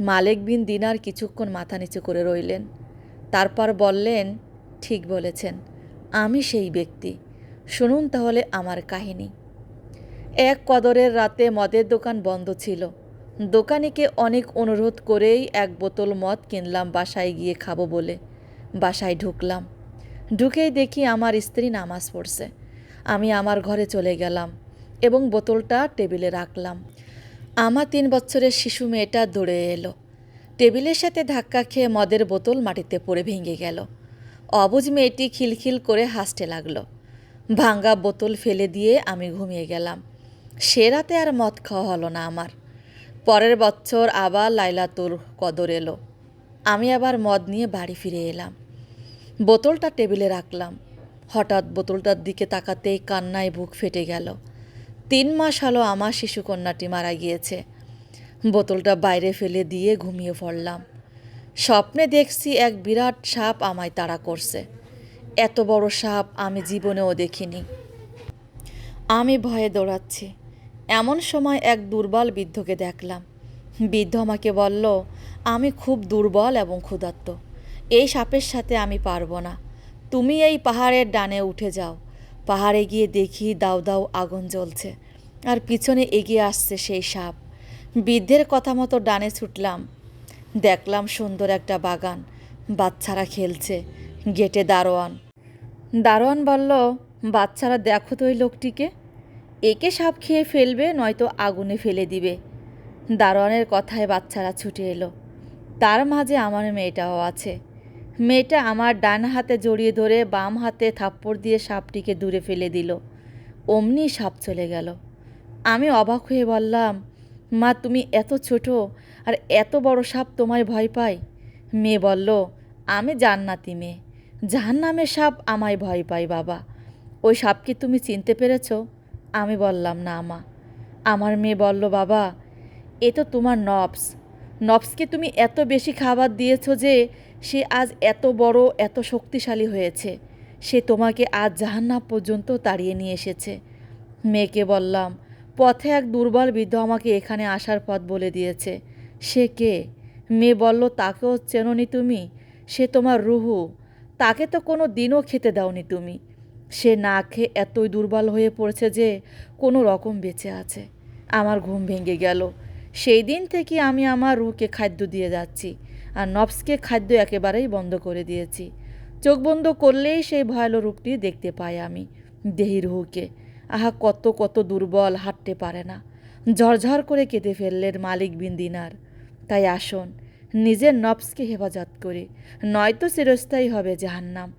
মালেক বিন দিনার কিছুক্ষণ মাথা নিচু করে রইলেন। তারপর বললেন, ঠিক বলেছেন, আমি সেই ব্যক্তি। শুনুন তাহলে আমার কাহিনী। এক কদরের রাতে মদের দোকান বন্ধ ছিল। দোকানিকে অনেক অনুরোধ করেই এক বোতল মদ কিনলাম, বাসায় গিয়ে খাব বলে। বাসায় ঢুকলাম। ঢুকেই দেখি আমার স্ত্রী নামাজ পড়ছে। আমি আমার ঘরে চলে গেলাম এবং বোতলটা টেবিলে রাখলাম। আমার তিন বছরের শিশু মেয়েটা দৌড়ে এলো। টেবিলের সাথে ধাক্কা খেয়ে মদের বোতল মাটিতে পড়ে ভেঙে গেল। অবুজ মেয়েটি খিলখিল করে হাসতে লাগল। ভাঙ্গা বোতল ফেলে দিয়ে আমি ঘুমিয়ে গেলাম। সে রাতে আর মদ খাওয়া হলো না আমার। পরের বছর আবার লাইলাতুর কদর এলো। আমি আবার মদ নিয়ে বাড়ি ফিরে এলাম। বোতলটা টেবিলে রাখলাম। হঠাৎ বোতলটার দিকে তাকাতেই কান্নায় বুক ফেটে গেল। তিন মাস হলো আমার শিশুকন্যাটি মারা গিয়েছে। বোতলটা বাইরে ফেলে দিয়ে ঘুমিয়ে পড়লাম। স্বপ্নে দেখছি এক বিরাট সাপ আমায় তাড়া করছে। এত বড় সাপ আমি জীবনেও দেখিনি। আমি ভয়ে দৌড়াচ্ছি। এমন সময় এক দুর্বল বৃদ্ধকে দেখলাম। বৃদ্ধ আমাকে বলল, আমি খুব দুর্বল এবং ক্ষুধার্ত। এই সাপের সাথে আমি পারব না। তুমি এই পাহাড়ের ডানে উঠে যাও। পাহাড়ে গিয়ে দেখি দাউ দাউ আগুন জ্বলছে। আর পিছনে এগিয়ে আসছে সেই সাপ। বৃদ্ধের কথা মতো ডানে ছুটলাম। দেখলাম সুন্দর একটা বাগান। বাচ্চারা খেলছে। গেটে দারোয়ান। দারোয়ান বলল, বাচ্চারা দেখো তো ওই লোকটিকে। একে সাপ খেয়ে ফেলবে, নয়তো আগুনে ফেলে দিবে। দারোয়ানের কথায় বাচ্চারা ছুটে এলো। তার মাঝে আমার মেয়েটাও আছে। মেয়েটা আমার ডান হাতে জড়িয়ে ধরে বাম হাতে থাপ্পড় দিয়ে সাপটিকে দূরে ফেলে দিল। অমনি সাপ চলে গেল। আমি অবাক হয়ে বললাম, মা, তুমি এত ছোট, আর এত বড় সাপ তোমায় ভয় পায়? মেয়ে বলল, আমি জান্নাতি মেয়ে। জাহান্নামের সাপ আমায় ভয় পাই বাবা। ওই সাপকে তুমি চিনতে পেরেছ? আমি বললাম, না, মা। আমার মেয়ে বলল, বাবা, এ তো তোমার নবস। নবসকে তুমি এত বেশি খাবার দিয়েছ যে সে আজ এত বড়, এত শক্তিশালী হয়েছে। সে তোমাকে আজ জাহান্নাম পর্যন্ত তাড়িয়ে নিয়ে এসেছে। মেয়েকে বললাম, পথে এক দুর্বল বৃদ্ধ আমাকে এখানে আসার পথ বলে দিয়েছে। সে কে? মেয়ে বলল, তাকেও চেননি তুমি। সে তোমার রুহু। তাকে তো কোনো দিনও খেতে দাওনি তুমি। সে না খেয়ে এতই দুর্বল হয়ে পড়েছে যে কোনো রকম বেঁচে আছে। আমার ঘুম ভেঙে গেল। সেই দিন থেকে আমি আমার রুকে খাদ্য দিয়ে যাচ্ছি আর নবসকে খাদ্য একেবারেই বন্ধ করে দিয়েছি। চোখ বন্ধ করলেই সেই ভয়ালো রূপটি দেখতে পাই আমি, দেহি রুহুকে। আহা, কত কত দুর্বল, হাঁটতে পারে না। ঝরঝর করে কেঁদে ফেললেন মালিক বিন দিনার। তাই আসুন, নিজের নবসকে হেফাজত করে, নয়তো চিরস্থায়ী হবে জাহান্নাম।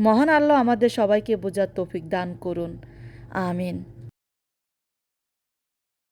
মহান আল্লাহ আমাদের সবাইকে বোঝার তৌফিক দান করুন। আমিন।